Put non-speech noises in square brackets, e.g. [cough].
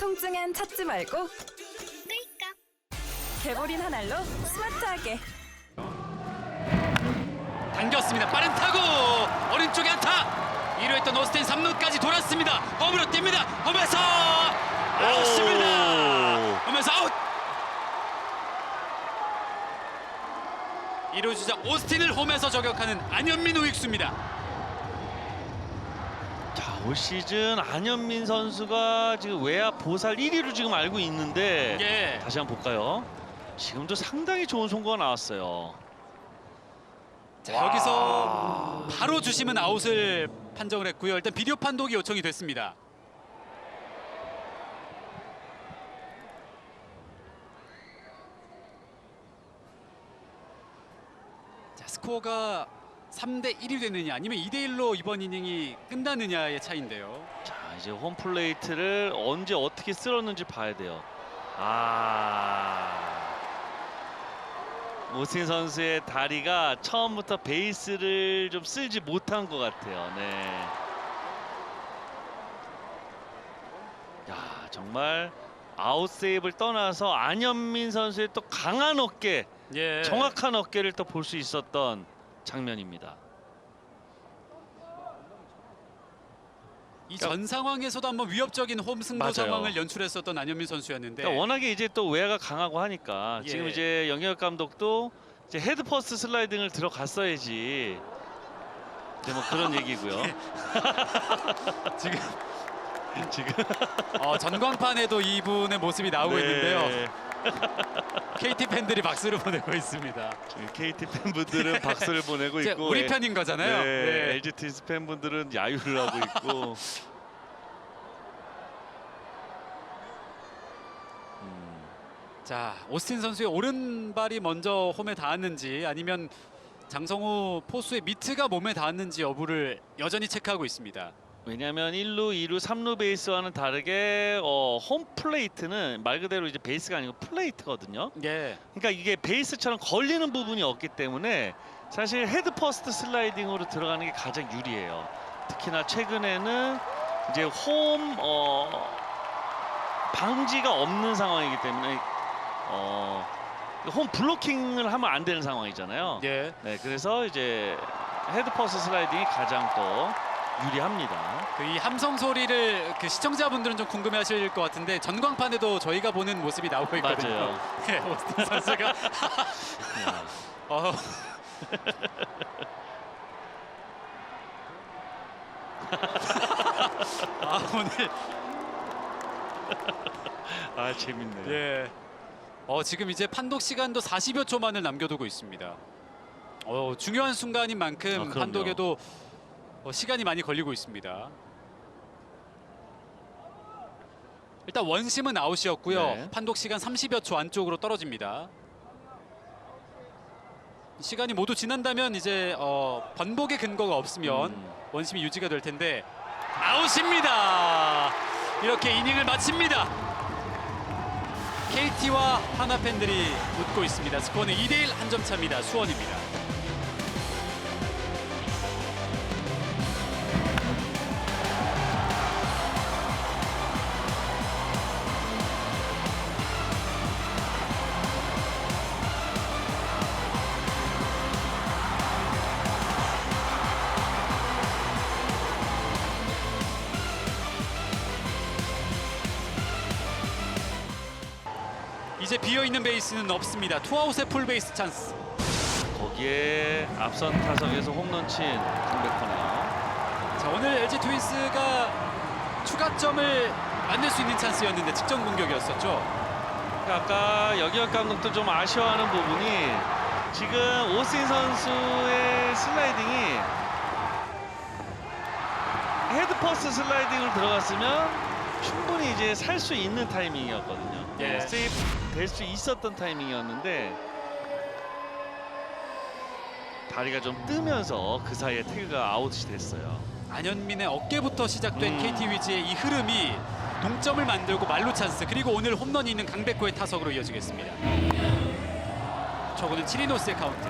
통증엔 찾지 말고 끌까? 개보린 한 알로 스마트하게 당겼습니다. 빠른 타구 오른쪽에 안타 1루 했던 오스틴 3루까지 돌았습니다. 홈으로 뜁니다. 홈에서 아웃입니다. 홈에서 아웃. 1루 주자 오스틴을 홈에서 저격하는 안현민 우익수입니다. 자, 올 시즌 안현민 선수가 지금 외야 보살 1위로 지금 알고 있는데 예. 다시 한번 볼까요? 지금도 상당히 좋은 송구가 나왔어요. 자, 여기서 바로 주심은 아웃을 판정을 했고요. 일단 비디오 판독이 요청이 됐습니다. 자, 스코어가 3대 1이 되느냐 아니면 2대 1로 이번 이닝이 끝나느냐의 차이인데요. 자, 이제 홈 플레이트를 언제 어떻게 쓸었는지 봐야 돼요. 아. 오스틴 선수의 다리가 처음부터 베이스를 좀 쓸지 못한 것 같아요. 네. 야, 정말 아웃 세이브를 떠나서 안현민 선수의 또 강한 어깨, 예. 정확한 어깨를 또 볼 수 있었던 장면입니다. 이 전 상황에서도 한번 위협적인 홈 승부 맞아요. 상황을 연출했었던 안현민 선수였는데 그러니까 워낙에 이제 또 외야가 강하고 하니까 지금 예. 이제 영혁 감독도 이제 헤드 퍼스트 슬라이딩을 들어갔어야지 이제 뭐 그런 [laughs] 얘기고요. [laughs] 지금 지금 어, 전광판에도 이분의 모습이 나오고 네, 있는데요. [laughs] KT 팬들이 박수를 보내고 있습니다. KT 팬분들은 [laughs] 박수를 보내고 이제 있고 우리 예, 편인 거잖아요. 네, 네. LG 트윈스 팬분들은 야유를 하고 [laughs] 있고. 음, 자, 오스틴 선수의 오른발이 먼저 홈에 닿았는지 아니면 장성우 포수의 미트가 몸에 닿았는지 여부를 여전히 체크하고 있습니다. 왜냐하면 1루, 2루, 3루 베이스와는 다르게 어, 홈 플레이트는 말 그대로 이제 베이스가 아니고 플레이트거든요. 예. 그러니까 이게 베이스처럼 걸리는 부분이 없기 때문에 사실 헤드 퍼스트 슬라이딩으로 들어가는 게 가장 유리해요. 특히나 최근에는 이제 홈 어, 방지가 없는 상황이기 때문에 어, 홈 블로킹을 하면 안 되는 상황이잖아요. 예. 네, 그래서 이제 헤드 퍼스트 슬라이딩이 가장 또 유리합니다. 그 이 함성 소리를 그 시청자분들은 좀 궁금해하실 것 같은데 전광판에도 저희가 보는 모습이 나오고 있거든요. 맞아요. 예, [laughs] 오스틴 선수가 [laughs] 네. 어, [laughs] 아 오늘 아 재밌네요. 예. 어 지금 이제 판독 시간도 40여 초만을 남겨두고 있습니다. 어 중요한 순간인 만큼 아, 그럼요. 판독에도 어, 시간이 많이 걸리고 있습니다. 일단 원심은 아웃이었고요. 네. 판독 시간 30여 초 안쪽으로 떨어집니다. 시간이 모두 지난다면 이제 어, 번복의 근거가 없으면 음. 원심이 유지가 될 텐데 아웃입니다. 이렇게 이닝을 마칩니다. KT와 하나 팬들이 웃고 있습니다. 스코어는 2대1 한 점 차입니다. 수원입니다. 이제 비어있는 베이스는 없습니다. 투아웃의 풀베이스 찬스. 거기에 앞선 타석에서 홈런 친 강백호네요. 자 오늘 LG 트윈스가 추가점을 만들 수 있는 찬스였는데 직전 공격이었었죠. 그러니까 아까 여기혁 감독도 좀 아쉬워하는 부분이 지금 오스틴 선수의 슬라이딩이 헤드 퍼스트 슬라이딩으로 들어갔으면 충분히 이제 살 수 있는 타이밍이었거든요. 예. 세이프 될 수 있었던 타이밍이었는데 다리가 좀 뜨면서 그 사이에 태그가 아웃이 됐어요. 안현민의 어깨부터 시작된 음. KT 위즈의 이 흐름이 동점을 만들고 말루 찬스 그리고 오늘 홈런이 있는 강백호의 타석으로 이어지겠습니다. 저거는 치리노스의 카운트.